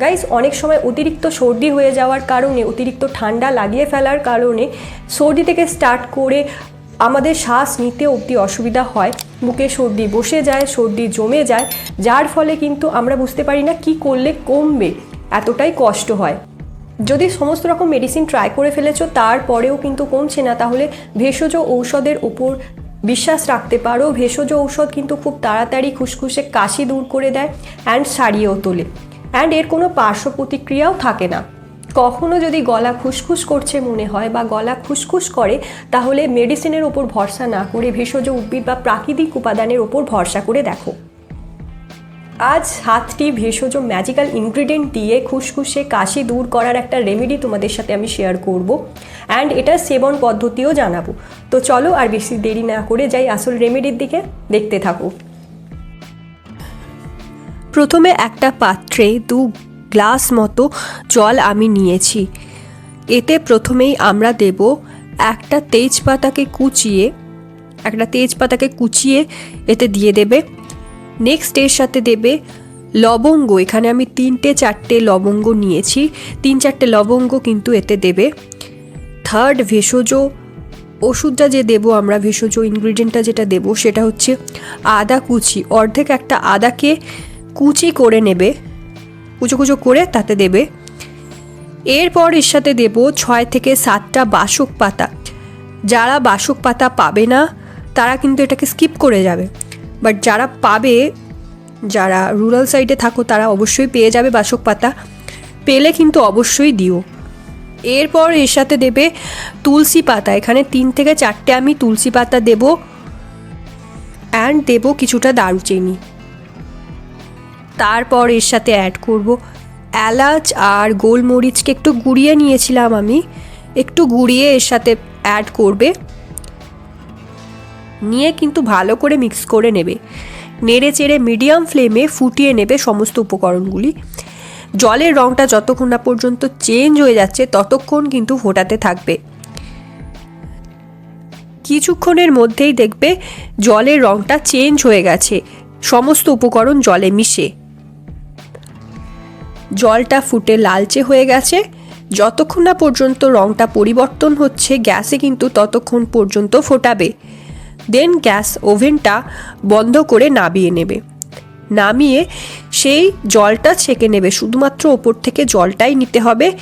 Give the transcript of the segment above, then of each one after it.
Guys অনেক সময় অতিরিক্ত সর্দি হয়ে যাওয়ার কারণে, অতিরিক্ত ঠান্ডা লাগিয়ে ফেলার কারণে সর্দি থেকে স্টার্ট করে আমাদের শ্বাস নিতে অবধি অসুবিধা হয়। বুকে সর্দি বসে যায়, সর্দি জমে যায়, যার ফলে কিন্তু আমরা বুঝতে পারি না কি করলে কমবে, এতটাই কষ্ট হয়। যদি সমস্ত রকম মেডিসিন ট্রাই করে ফেলেছো, তারপরেও কিন্তু কমছে না, তাহলে ভেষজ ঔষধের ওপর বিশ্বাস রাখতে পারো। ভেষজ ঔষধ কিন্তু খুব তাড়াতাড়ি খুসখুসে কাশি দূর করে দেয় অ্যান্ড সারিয়েও তোলে। অ্যান্ড এর কোনো পার্শ্ব প্রতিক্রিয়াও থাকে না। কখনো যদি গলা খুসখুস করছে মনে হয় বা গলা খুসখুস করে, তাহলে মেডিসিনের ওপর ভরসা না করে ভেষজ উদ্ভিদ বা প্রাকৃতিক উপাদানের ওপর ভরসা করে দেখো। আজ সাতটি ভেষজ ম্যাজিক্যাল ইনগ্রিডিয়েন্ট দিয়ে খুসখুসে কাশি দূর করার একটা রেমেডি তোমাদের সাথে আমি শেয়ার করব। অ্যান্ড এটার সেবন পদ্ধতিও জানাব। তো চলো আর বেশি দেরি না করে যাই আসল রেমেডির দিকে। দেখতে থাকো। প্রথমে একটা পাত্রে দু গ্লাস মতো জল আমি নিয়েছি। এতে প্রথমেই আমরা দেব একটা তেজপাতাকে কুচিয়ে, একটা তেজপাতাকে কুচিয়ে এতে দিয়ে দেবে। নেক্সট এর সাথে দেবে লবঙ্গ। এখানে আমি তিনটে চারটে লবঙ্গ নিয়েছি। তিন চারটে লবঙ্গ কিন্তু এতে দেবে। থার্ড ভেষজ ওষুধটা যে দেবো আমরা, ভেষজ ইনগ্রিডিয়েন্টটা যেটা দেবো, সেটা হচ্ছে আদা কুচি। অর্ধেক একটা আদাকে কুচি করে নেবে, কুচো কুচো করে তাতে দেবে। এরপর এর সাথে দেব ছয় থেকে সাতটা বাসক পাতা। যারা বাসক পাতা পাবে না, তারা কিন্তু এটাকে স্কিপ করে যাবে। বাট যারা পাবে, যারা রুরাল সাইডে থাকো, তারা অবশ্যই পেয়ে যাবে বাসক পাতা। পেলে কিন্তু অবশ্যই দিও। এরপর এর সাথে দেবে তুলসী পাতা। এখানে তিন থেকে চারটে আমি তুলসী পাতা দেব। অ্যান্ড দেব কিছুটা দারুচিনি। তারপর এর সাথে অ্যাড করব। এলাচ আর গোলমরিচকে একটু গুঁড়িয়ে নিয়েছিলাম আমি। একটু গুঁড়িয়ে এর সাথে অ্যাড করবে। নিয়ে কিন্তু ভালো করে মিক্স করে নেবে। নেড়ে চেড়ে মিডিয়াম ফ্লেমে ফুটিয়ে নেবে সমস্ত উপকরণগুলি। জলের রঙটা যতক্ষণ না পর্যন্ত চেঞ্জ হয়ে যাচ্ছে, ততক্ষণ কিন্তু ফোটাতে থাকবে। কিছুক্ষণের মধ্যেই দেখবে জলের রঙটা চেঞ্জ হয়ে গেছে। সমস্ত উপকরণ জলে মিশে। জলটা ফুটে লালচে হয়ে গেছে। যতক্ষণ না পর্যন্ত রঙটা পরিবর্তন হচ্ছে গ্যাসে কিন্তু ততক্ষণ পর্যন্ত ফোটাবে। দেন গ্যাস ওভেনটা বন্ধ করে নামিয়ে নেবে। নামিয়ে সেই জলটা ছেঁকে নেবে। শুধুমাত্র ওপর থেকে জলটাই নিতে হবে।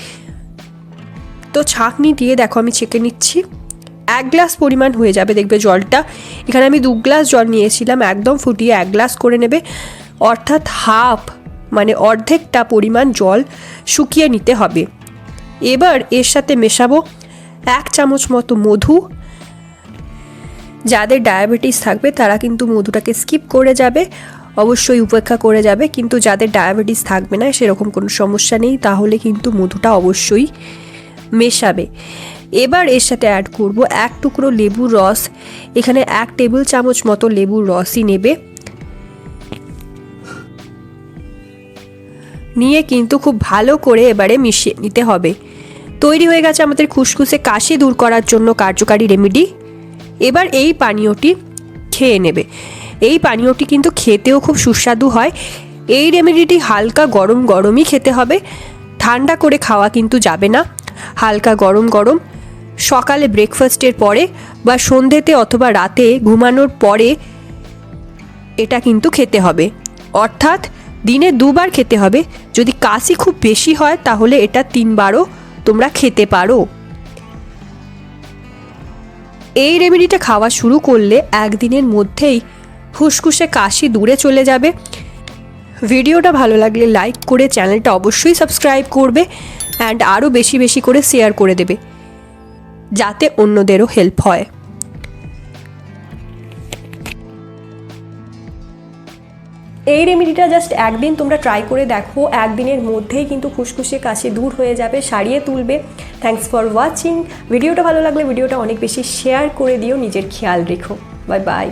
তো ছাঁকনি দিয়ে দেখো আমি ছেঁকে নিচ্ছি। এক গ্লাস পরিমাণ হয়ে যাবে দেখবে জলটা। এখানে আমি দু গ্লাস জল নিয়েছিলাম, একদম ফুটিয়ে এক গ্লাস করে নেবে। অর্থাৎ হাফ মানে অর্ধেকটা পরিমাণ জল শুকিয়ে নিতে হবে। এবার এর সাথে মেশাবো এক চামচ মতো মধু। যাদের ডায়াবেটিস থাকবে, তারা কিন্তু মধুটাকে স্কিপ করে যাবে, অবশ্যই উপেক্ষা করে যাবে, কিন্তু যাদের ডায়াবেটিস থাকবে না, সেরকম কোনো সমস্যা নেই, তাহলে কিন্তু মধুটা অবশ্যই মেশাবে। এবার এর সাথে অ্যাড করব এক টুকরো লেবুর রস। এখানে এক টেবিল চামচ মতো লেবুর রসই নেবে। নিয়ে কিন্তু খুব ভালো করে এবারে মিশিয়ে নিতে হবে। তৈরি হয়ে গেছে আমাদের খুসখুসে কাশি দূর করার জন্য কার্যকারী রেমেডি এবার এই পানীয়টি খেয়ে নেবে। এই পানীয়টি কিন্তু খেতেও খুব সুস্বাদু হয়। এই রেমেডিটি হালকা গরম গরমই খেতে হবে। ঠান্ডা করে খাওয়া কিন্তু যাবে না। হালকা গরম গরম সকালে ব্রেকফাস্টের পরে বা সন্ধ্যেতে অথবা রাতে ঘুমানোর পরে এটা কিন্তু খেতে হবে। অর্থাৎ দিনে দুবার খেতে হবে। যদি কাশি খুব বেশি হয়, তাহলে এটা তিনবারও তোমরা খেতে পারো। এই রেমেডিটা খাওয়া শুরু করলে একদিনের মধ্যেই ফুসকুসে কাশি দূরে চলে যাবে। ভিডিওটা ভালো লাগলে লাইক করে চ্যানেলটা অবশ্যই সাবস্ক্রাইব করবে অ্যান্ড আরও বেশি বেশি করে শেয়ার করে দেবে, যাতে অন্যদেরও হেল্প হয়। এই রেমেডিটা জাস্ট একদিন তোমরা ট্রাই করে দেখো। একদিনের মধ্যেই কিন্তু খুশখুশে কাশি দূর হয়ে যাবে, সারিয়ে তুলবে। থ্যাংকস ফর ওয়াচিং ভিডিওটা ভালো লাগলে ভিডিওটা অনেক বেশি শেয়ার করে দিও, নিজের খেয়াল রেখো। Bye bye